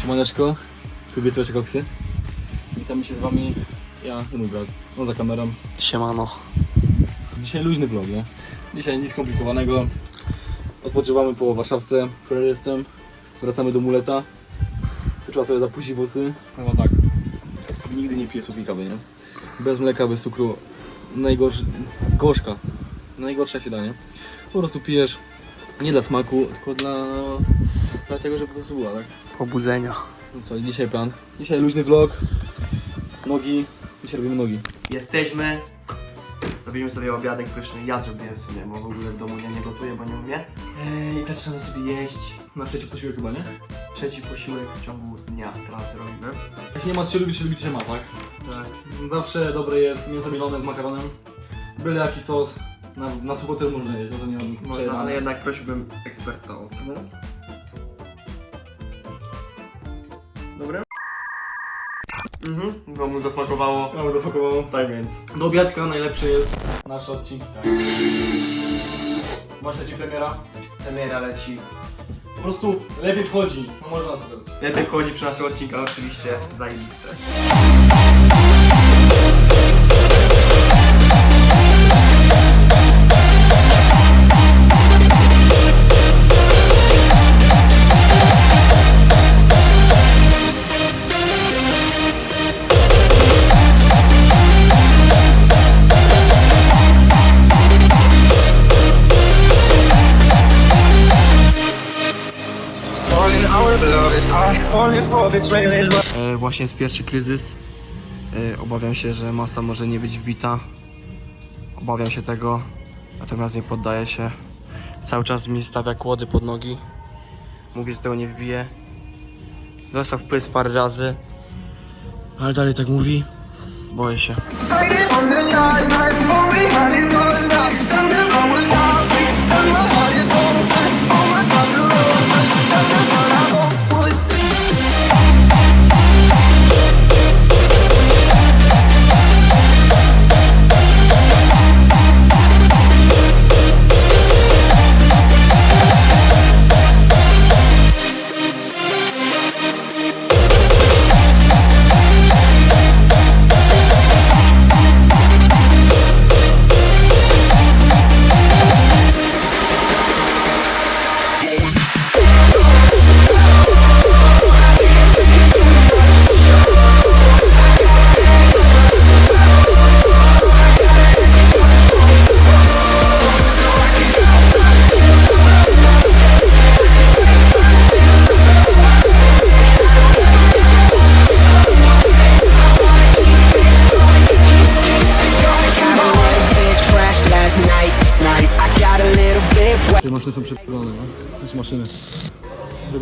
Siemaneczko, tu Wiecłeczek Koksy. Witamy się z wami, ja i mój brat, no za kamerą. Siemano. Dzisiaj luźny vlog, nie? Dzisiaj nic skomplikowanego. Odpoczywamy po Warszawce, wczoraj jestem. Wracamy do muleta. Tu trzeba trochę zapuścić włosy. Chyba tak. Nigdy nie piję słodkiej kawy, nie? Bez mleka, bez cukru. Najgorsza, gorzka. Najgorsza się da, nie? Po prostu pijesz nie dla smaku, tylko dla, dlatego, żeby po prostu była, tak? Pobudzenia. No co, dzisiaj plan. Dzisiaj luźny vlog. Nogi. Dzisiaj robimy nogi. Jesteśmy. Robimy sobie obiadek pyszny. Ja zrobiłem sobie, bo w ogóle w domu ja nie gotuję, bo nie umiem. Eee, I zaczynamy sobie jeść. Na trzeci posiłek chyba, nie? Trzeci posiłek w ciągu dnia teraz robimy. Jak się nie ma co się lubić, się lubić się ma, tak? Tak. Zawsze dobre jest mięso mielone z makaronem. Byle jaki sos. Na, na sucho też można jeść, to nie mam Można, ale jednak prosiłbym eksperta o No. Dobre? Mhm, bo mu zasmakowało. No, zapakowało. Tak więc. Do obiadka najlepszy jest nasz odcinek. Tak. Masz leci premiera. Premiera leci. Po prostu lepiej wchodzi. No można pokazać. Lepiej wchodzi przy naszych odcinkach oczywiście zajebiste. E, właśnie jest pierwszy kryzys. E, obawiam się, że masa może nie być wbita. Obawiam się tego, natomiast nie poddaję się. Cały czas mi stawia kłody pod nogi. Mówi, że tego nie wbije. Dostał wpływ parę razy, ale dalej tak mówi. Boję się.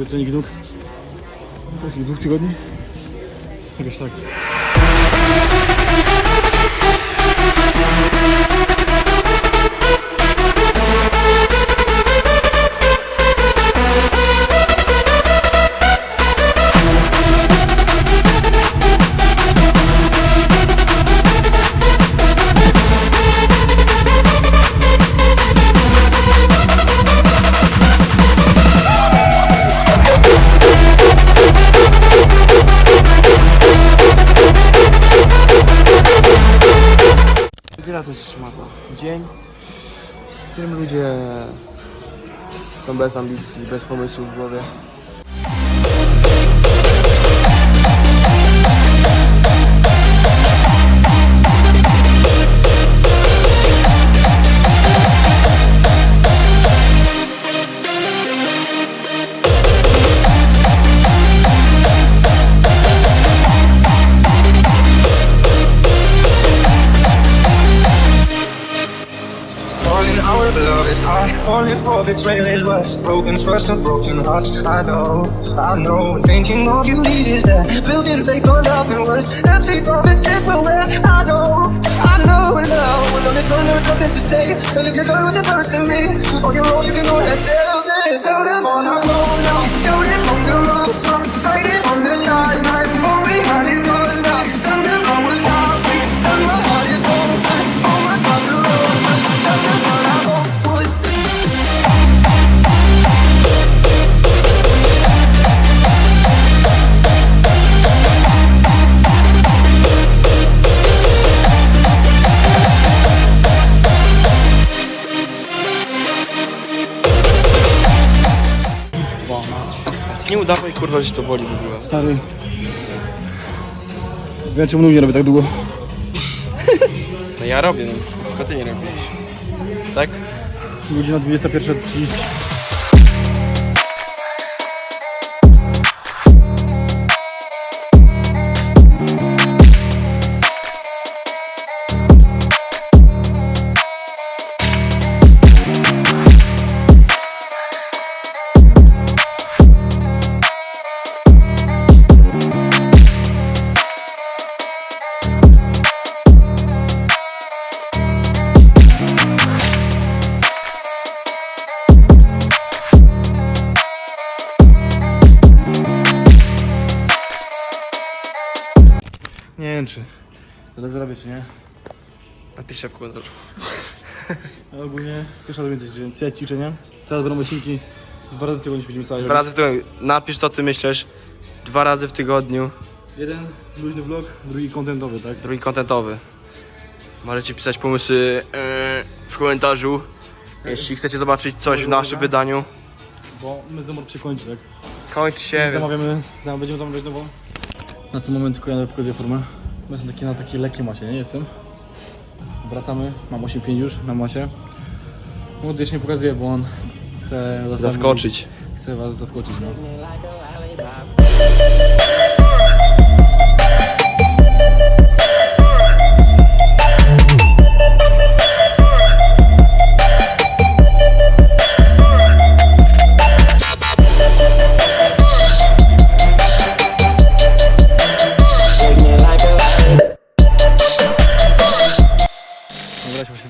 Trening nóg. Takich dwóch tygodni. Jakoś tak. Niedziela to jest szmata. Dzień, w którym ludzie są bez ambicji, bez pomysłu w głowie. Falling for betrayal is worse. Broken trust and broken hearts. I know, I know. Thinking all you need is that building fake on nothing words. Empty promises will wear. I know, I know now. When on its own, there's nothing to say. And if you're done with the verse in me, on your own, you can go ahead tell them. Tell them all I'm alone nie udawaj kurwa, że to boli w ogóle. Stary. Wiem czemu nie robię tak długo. No ja robię, więc tylko ty nie robisz. Tak? Godzina 21.30. Nie wiem czy to dobrze robię czy nie. Napiszę w komentarzu. Ale ogólnie pierwsza do więcej ćwiczeń. Ja ćwiczenia. Teraz będą odcinki. Dwa razy w tygodniu będziemy stali. Dwa razy w tygodniu. Napisz co ty myślisz. Dwa razy w tygodniu. Jeden luźny vlog, drugi kontentowy, tak? Drugi kontentowy. Możecie pisać pomysły e, w komentarzu. Jeśli chcecie zobaczyć coś w naszym wydaniu. Bo my zamówienie się kończy, tak? Kończy się, Więc zamawiamy, tam będziemy zamawiać nową. Na ten moment tylko ja pokazuję formę. My jestem taki na takiej lekkiej masie, nie? Jestem. Wracamy, mam 8,5 już na masie. Młody jeszcze nie pokazuje, bo on chce Zaskoczyć. Chce was zaskoczyć, no.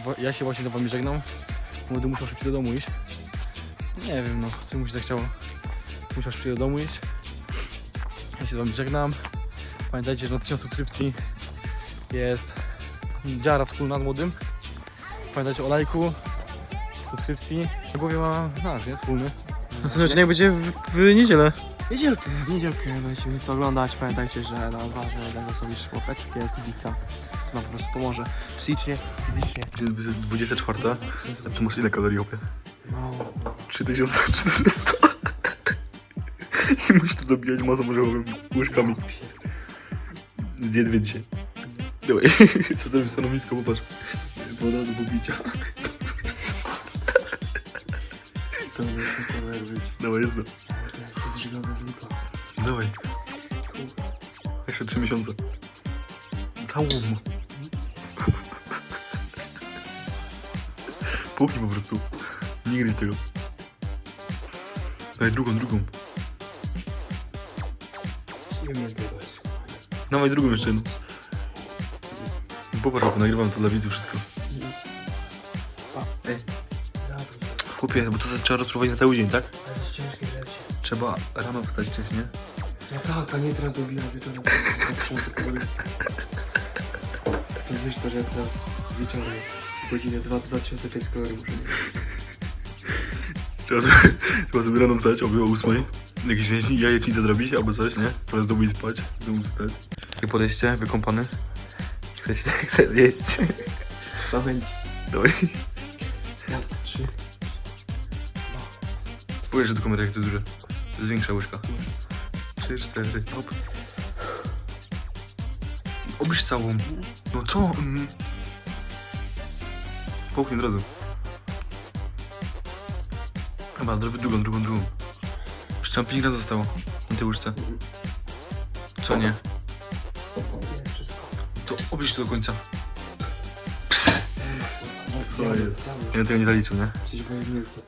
Ja się właśnie, ja się właśnie z wami żegnam. Młody musiał szybciej do domu iść. Nie wiem no, co mu się tak chciało. Musiał szybciej do domu iść. Ja się z wami żegnam. Pamiętajcie, że na 1000 subskrypcji jest dziara wspólna z młodym. Pamiętajcie o lajku, subskrypcji. Na głowie ma nasz, nie? Wspólny. Następny odcinek będzie w, w niedzielę. W niedzielkę, w niedzielkę będziecie co oglądać. Pamiętajcie, że na ważne dla głosowisz łapeczkę, subica. Nam po prostu pomoże. Psychicznie, fizycznie. Jest 24, a ty masz ile kalorii opie? Mało. 3400. I musisz to dobijać masą morzową łyżkami. Zjedz więcej. Dawaj, co zrobisz stanowisko, popatrz. Woda do pobicia. Super być. Dawaj, jest to. Dawaj. Jeszcze 3 miesiące. Całą. Puknij po prostu. Nie gryź tego. Daj drugą, drugą. Dawaj drugą jeszcze jedną. Popatrz, jak nagrywam to dla widzów wszystko. Ej. Chłopie, bo to trzeba rozpróbować na cały dzień, tak? Trzeba rano wstać wcześniej. No tak, a nie teraz dobijam wieczorem. Wiesz to, że teraz wieczorem godzinę 2 2500 kalorii muszę mieć. Trzeba sobie, rano wstać, oby o 8. Jakieś jajecznicę zrobić albo coś, nie? Teraz do i spać, do domu wstać. Takie podejście, wykąpany. Chce się, chce zjeść. Zachęć. Dawaj. Raz, trzy. Spójrz do kamery, jak to jest duże. To jest większa łyżka. 3, 4, hop. Obierz całą. No co? Mm. Połknij od razu. Chyba, zrobię drugą, drugą, drugą. Jeszcze tam 5 razy zostało na tej łyżce. Co nie? To obierz to do końca. Ps. Co jest? Ja tego nie zaliczył, nie? Przecież byłem wielkie.